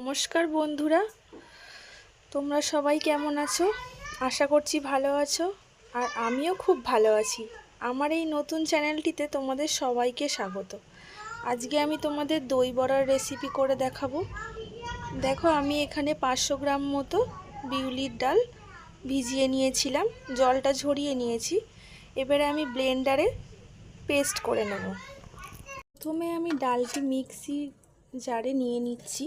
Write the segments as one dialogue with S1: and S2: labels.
S1: নমস্কার বন্ধুরা। তোমরা সবাই কেমন আছো? আশা করছি ভালো আছো। আর আমিও খুব ভালো আছি। আমার এই নতুন চ্যানেলটিতে তোমাদের সবাইকে স্বাগত। আজকে আমি তোমাদের দই বড়ার রেসিপি করে দেখাবো। দেখো, আমি এখানে পাঁচশো গ্রাম মতো বিউলির ডাল ভিজিয়ে নিয়েছিলাম। জলটা ঝরিয়ে নিয়েছি। এবারে আমি ব্লেন্ডারে পেস্ট করে নেব। প্রথমে আমি ডালটি মিক্সি জারে নিয়ে নিচ্ছি।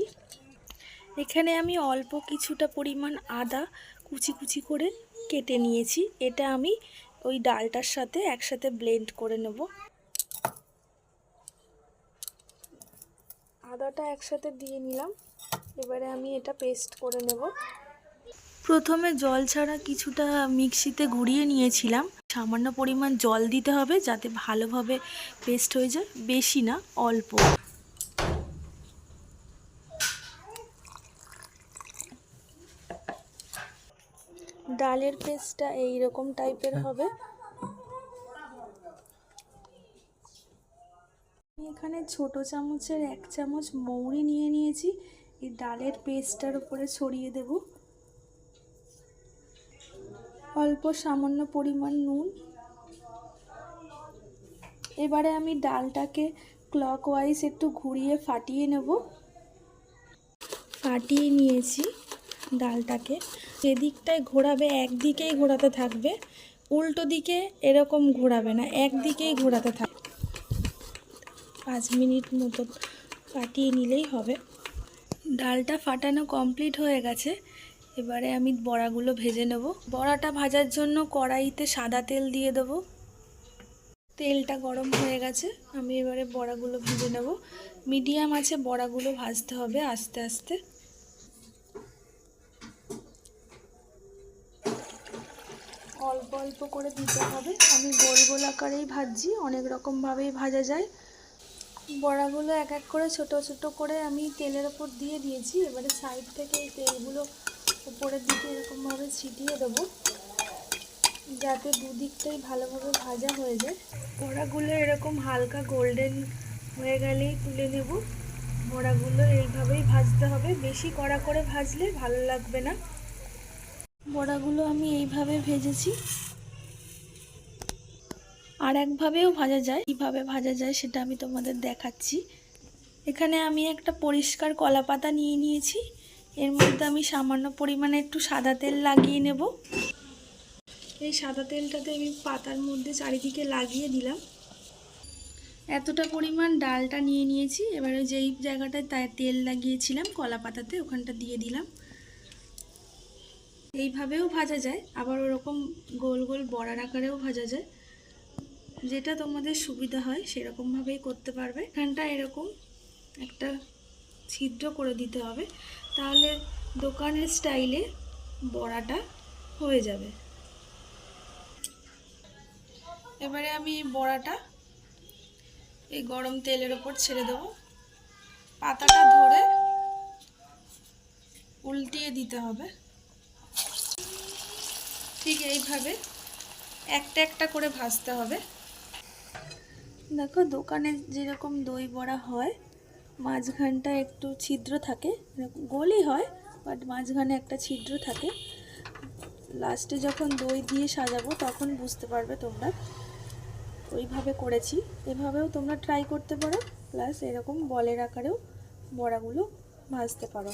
S1: এখানে আমি অল্প কিছুটা পরিমাণ আদা কুচি কুচি করে কেটে নিয়েছি। এটা আমি ওই ডালটার সাথে একসাথে ব্লেন্ড করে নেব। আদাটা একসাথে দিয়ে নিলাম। এবারে আমি এটা পেস্ট করে নেব। প্রথমে জল ছাড়া কিছুটা মিক্সিতে ঘুরিয়ে নিয়েছিলাম। সামান্য পরিমাণ জল দিতে হবে যাতে ভালোভাবে পেস্ট হয়ে যায়। বেশি না, অল্প। ডালের পেস্টটা এই রকম টাইপের হবে। আমি এখানে ছোট চামচের এক চামচ মৌরি নিয়ে নিয়েছি। এই ডালের পেস্টটার উপরে ছড়িয়ে দেব। অল্প সামান্য পরিমাণ নুন। এবারে আমি ডালটাকে ক্লকওয়াইজ একটু ঘুরিয়ে ফাটিয়ে নেব। ফাটিয়ে নিয়েছি। ডালটাকে। যেদিকটায় ঘোরাবে একদিকেই ঘোরাতে থাকবে, উল্টো দিকে এরকম ঘোরাবে না, একদিকেই ঘোরাতে থাকবে পাঁচ মিনিট মতো ফাটিয়ে নিলেই হবে। ডালটা ফাটানো কমপ্লিট হয়ে গেছে। এবারে আমি বড়াগুলো ভেজে নেব। বড়াটা ভাজার জন্য কড়াইতে সাদা তেল দিয়ে দেবো। তেলটা গরম হয়ে গেছে, আমি এবারে বড়াগুলো ভেজে নেব। মিডিয়াম আছে, বড়াগুলো ভাজতে হবে আস্তে আস্তে। অল্প অল্প করে দিতে হবে। আমি গোল গোল আকারেই ভাজছি, অনেক রকমভাবেই ভাজা যায়। বড়াগুলো এক এক করে ছোট ছোট করে আমি তেলের ওপর দিয়ে দিয়েছি। এবারে সাইড থেকে এই তেলগুলো উপরের দিকে এরকমভাবে ছিটিয়ে দেবো। যাতে দুদিকটাই ভালোভাবে ভাজা হয়ে যায়। বড়াগুলো এরকম হালকা গোল্ডেন হয়ে গেলেই তুলে নেব। বড়াগুলো এইভাবেই ভাজতে হবে। বেশি কড়া করে ভাজলে ভালো লাগবে না। বড়াগুলো আমি এইভাবে ভেজেছি। আর একভাবেও ভাজা যায়। কীভাবে ভাজা যায় সেটা আমি তোমাদের দেখাচ্ছি। এখানে আমি একটা পরিষ্কার কলা পাতা নিয়ে নিয়েছি। এর মধ্যে আমি সামান্য পরিমাণে একটু সাদা তেল লাগিয়ে নেব। এই সাদা তেলটাতে আমি পাতার মধ্যে চারিদিকে লাগিয়ে দিলাম। এতটা পরিমাণ ডালটা নিয়ে নিয়েছি। এবারে যেই জায়গাটায় তাই তেল লাগিয়েছিলাম। কলা পাতাতে ওখানটা দিয়ে দিলাম। এইভাবেও ভাজা যায়, আবার ওরকম গোল গোল বড়ার আকারেও ভাজা যায়। যেটা তোমাদের সুবিধা হয়, সেরকমভাবেই করতে পারবে। এখানটা এরকম একটা ছিদ্র করে দিতে হবে, তাহলে দোকানের স্টাইলে বড়াটা হয়ে যাবে। এবারে আমি বড়াটা এই গরম তেলের ওপর ছেড়ে দেবো। পাতাটা ধরে উল্টিয়ে দিতে হবে। ঠিক এইভাবে একটা একটা করে ভাজতে হবে। দেখো দোকানে যেরকম দই বড়া হয়, মাঝখানটা একটু ছিদ্র থাকে গোলই হয় বাট মাঝখানে একটা ছিদ্র থাকে। লাস্টে যখন দই দিয়ে সাজাবো তখন বুঝতে পারবে তোমরা। ওইভাবে করেছি। এভাবেও তোমরা ট্রাই করতে পারো। প্লাস এরকম বলের আকারেও বড়াগুলো ভাজতে পারো।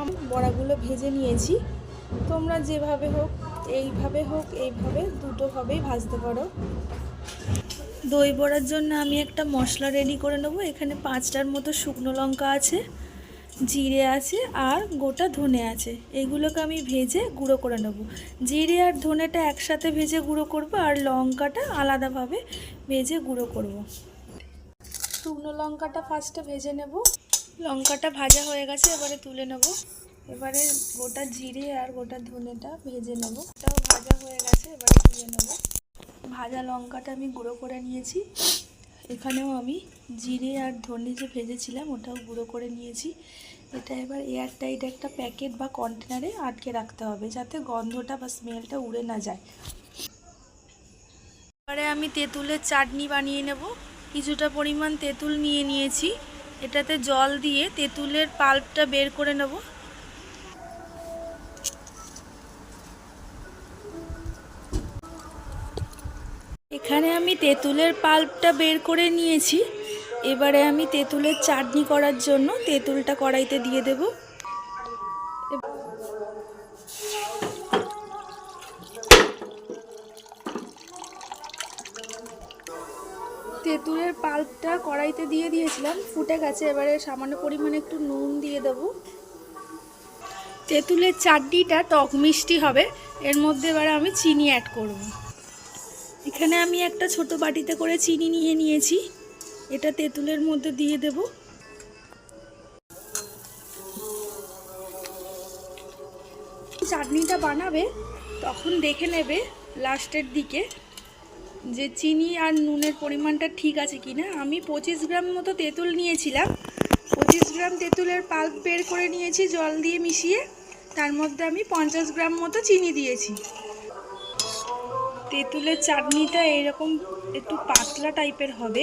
S1: আমি বড়াগুলো ভেজে নিয়েছি। তোমরা যেভাবে হোক এইভাবে হোক, এইভাবে দুটোভাবেই ভাজতে পারো। দই বড়ার জন্য আমি একটা মশলা রেডি করে নেব। এখানে পাঁচটার মতো শুকনো লঙ্কা আছে, জিরে আছে আর গোটা ধনে আছে। এগুলোকে আমি ভেজে গুঁড়ো করে নেব। জিরে আর ধনেটা একসাথে ভেজে গুঁড়ো করব আর লঙ্কাটা আলাদাভাবে ভেজে গুঁড়ো করব। শুকনো লঙ্কাটা ফার্স্টে ভেজে নেব। লঙ্কাটা ভাজা হয়ে গেছে, এবারে তুলে নেব। এবারে গোটা জিরে আর গোটা ধনেটা ভেজে নেব। এটাও ভাজা হয়ে গেছে, এবারে তুলে নেব। ভাজা লঙ্কাটা আমি গুঁড়ো করে নিয়েছি। এখানেও আমি জিরে আর ধনে যে ভেজেছিলাম, ওটাও গুঁড়ো করে নিয়েছি। এটা এবার এয়ার টাইট একটা প্যাকেট বা কন্টেনারে আটকে রাখতে হবে, যাতে গন্ধটা বা স্মেলটা উড়ে না যায়। এবারে আমি তেঁতুলের চাটনি বানিয়ে নেব। কিছুটা পরিমাণ তেঁতুল নিয়ে নিয়েছি। এটাতে জল দিয়ে তেঁতুলের পাল্পটা বের করে নেব। তেঁতুলের পাল্পটা বের করে নিয়েছি। এবারে আমি তেঁতুলের চাটনি করার জন্য তেঁতুলটা কড়াইতে দিয়ে দেব। তেঁতুলের পাল্পটা কড়াইতে দিয়ে দিয়েছিলাম, ফুটে গেছে। এবারে সামান্য পরিমাণে একটু নুন দিয়ে দেবো। তেঁতুলের চাটনিটা টক মিষ্টি হবে। এর মধ্যে এবারে আমি চিনি অ্যাড করব। এখানে আমি একটা ছোট বাটিতে করে চিনি নিয়ে নিয়েছি। এটা তেঁতুলের মধ্যে দিয়ে দেব। চাটনিটা বানাবে, তখন দেখে নেবে লাস্টের দিকে যে চিনি আর নুনের পরিমাণটা ঠিক আছে কি না আমি পঁচিশ গ্রাম মতো তেঁতুল নিয়েছিলাম। পঁচিশ গ্রাম তেঁতুলের পাল্প বের করে নিয়েছি, জল দিয়ে মিশিয়ে। তার মধ্যে আমি পঞ্চাশ গ্রাম মতো চিনি দিয়েছি। তেঁতুলের চাটনিটা এরকম একটু পাতলা টাইপের হবে।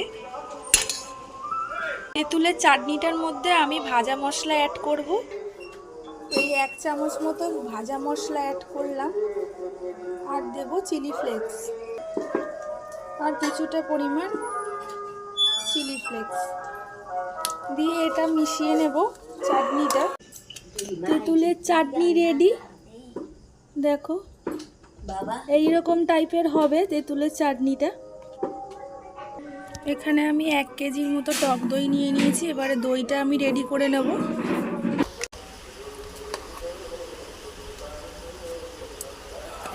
S1: তেঁতুলের চাটনিটার মধ্যে আমি ভাজা মশলা অ্যাড করব। এই এক চামচ মতো ভাজা মশলা অ্যাড করলাম। আর দেব চিলি ফ্লেক্স। আর কিছুটা পরিমাণ চিলি ফ্লেক্স। দিয়ে এটা মিশিয়ে নেব চাটনিটা। তেঁতুলের চাটনি রেডি দেখো। এই রকম টাইপের হবে তেঁতুলের চাটনিটা। এখানে আমি এক কেজির মতো টক দই নিয়ে নিয়েছি, এবারে দইটা আমি রেডি করে নেব।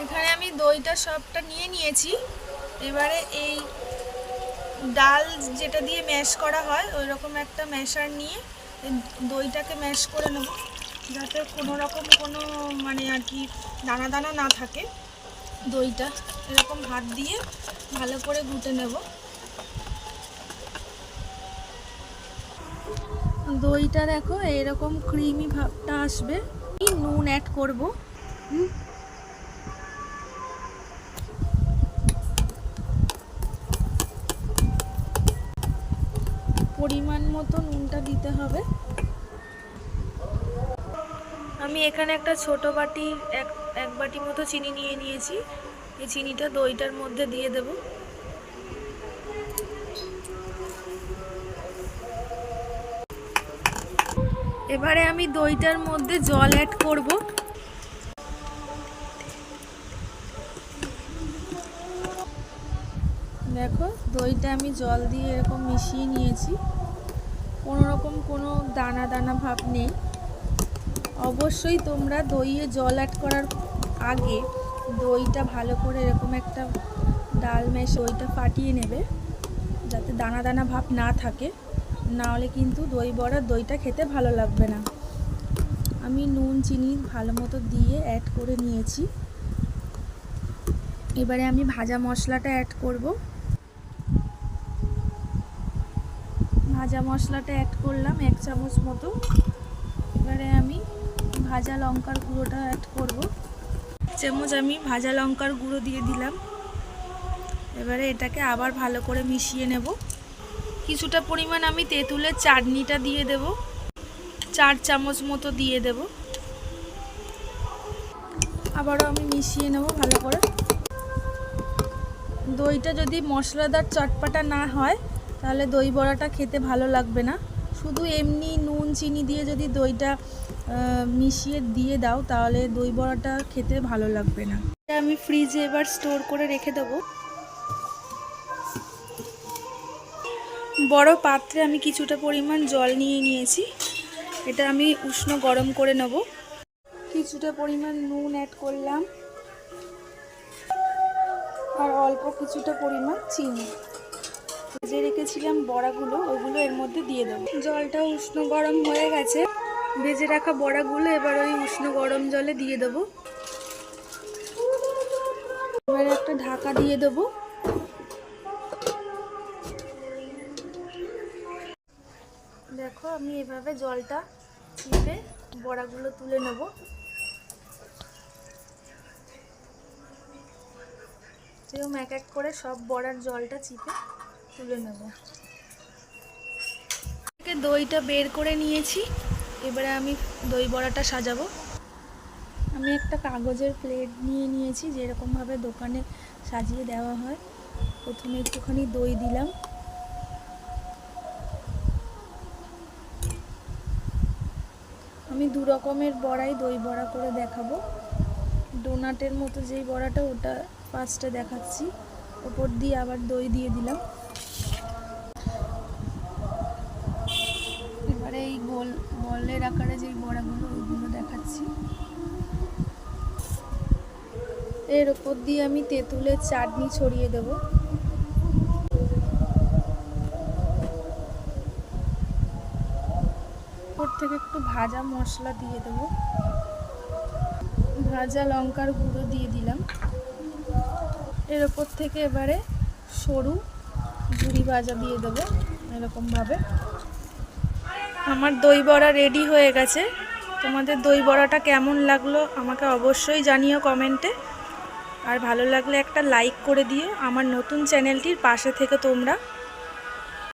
S1: এখানে আমি দইটা সবটা নিয়ে নিয়েছি। এবারে এই ডাল যেটা দিয়ে ম্যাশ করা হয় ওই রকম একটা ম্যাশার নিয়ে দইটাকে ম্যাশ করে নেব। যাতে কোনো রকম কোনো মানে আর কি দানা দানা না থাকে। দইটা এরকম হাত দিয়ে ভালো করে গুটে নেব। দইটা দেখো এরকম ক্রিমি ভাবটা আসবে। নুন অ্যাড করব? পরিমাণ মতো নুনটা দিতে হবে। আমি এখানে একটা ছোট বাটি, এক এক বাটি মতো চিনি নিয়ে নিয়েছি। এই চিনিটা দইটার মধ্যে দিয়ে দেব। এবারে আমি দইটার মধ্যে জল অ্যাড করব। দেখো, দইটা আমি জল দিয়ে এরকম মিশিয়ে নিয়েছি। কোনো রকম কোনো দানা দানা ভাব নেই। অবশ্যই তোমরা দইয়ে জল অ্যাড করার আগে দইটা ভালো করে এরকম একটা ডাল মেশে দইটা ফাটিয়ে নেবে, যাতে দানা দানা ভাব না থাকে। না হলে কিন্তু দই বড়ার দইটা খেতে ভালো লাগবে না। আমি নুন, চিনি ভালো মতো দিয়ে অ্যাড করে নিয়েছি। এবারে আমি ভাজা মশলাটা অ্যাড করব। ভাজা মশলাটা অ্যাড করলাম এক চামচ মতো। এবারে আমি ভাজা লঙ্কার গুঁড়োটা অ্যাড করব। চামচ আমি ভাজা লঙ্কার গুঁড়ো দিয়ে দিলাম। এবারে এটাকে আবার ভালো করে মিশিয়ে নেব। কিছুটা পরিমাণ আমি তেঁতুলের চাটনিটা দিয়ে দেব। চার চামচ মতো দিয়ে দেব। আবারও আমি মিশিয়ে নেব ভালো করে। দইটা যদি মশলাদার চটপাটা না হয়, তাহলে দই বড়াটা খেতে ভালো লাগবে না। শুধু এমনি নুন, চিনি দিয়ে যদি দইটা মিশিয়ে দিয়ে দাও, তাহলে দই বড়াটা খেতে ভালো লাগবে না। আমি ফ্রিজে এবার স্টোর করে রেখে দেবো। বড় পাত্রে আমি কিছুটা পরিমাণ জল নিয়ে নিয়েছি। এটা আমি উষ্ণ গরম করে নেব। কিছুটা পরিমাণ নুন অ্যাড করলাম। আর অল্প কিছুটা পরিমাণ চিনি। যে রেখেছিলাম বড়াগুলো, ওগুলো এর মধ্যে দিয়ে দেবো। জলটা উষ্ণ গরম হয়ে গেছে। ভেজে রাখা বড়াগুলো এবার ওই উষ্ণ গরম জলে দিয়ে দেবো। এবার একটা ঢাকা দিয়ে দেবো। দেখো আমি এভাবে জলটা চিপে বড়াগুলো তুলে নেব। সেরকম এক এক করে সব বড়ার জলটা চিপে তুলে নেব। দইটা বের করে নিয়েছি। এবারে আমি দই বড়াটা সাজাবো। আমি একটা কাগজের প্লেট নিয়ে নিয়েছি, যেরকমভাবে দোকানে সাজিয়ে দেওয়া হয়। প্রথমে একটুখানি দই দিলাম। আমি দু রকমের বড়াই দই বড়া করে দেখাবো। ডোনাটের মতো যেই বড়াটা, ওটা ফার্স্টে দেখাচ্ছি। ওপর দিয়ে আবার দই দিয়ে দিলাম এবারে এই গোল বলের আকারে যেই বড়াগুলো ওইগুলো দেখাচ্ছি। এর ওপর দিয়ে আমি তেঁতুলের চাটনি ছড়িয়ে দেবো। ওপর থেকে একটু ভাজা মশলা দিয়ে দেবো। ভাজা লঙ্কার গুঁড়ো দিয়ে দিলাম। এর ওপর থেকে এবারে সরু ঝুড়ি ভাজা দিয়ে দেবো এরকমভাবে। আমার দই বড়া রেডি হয়ে গেছে। তোমাদের দই বড়াটা কেমন লাগল আমাকে অবশ্যই জানিও কমেন্টে আর ভালো লাগলে একটা লাইক করে দিও। আমার নতুন চ্যানেলটির পাশে থেকে তোমরা।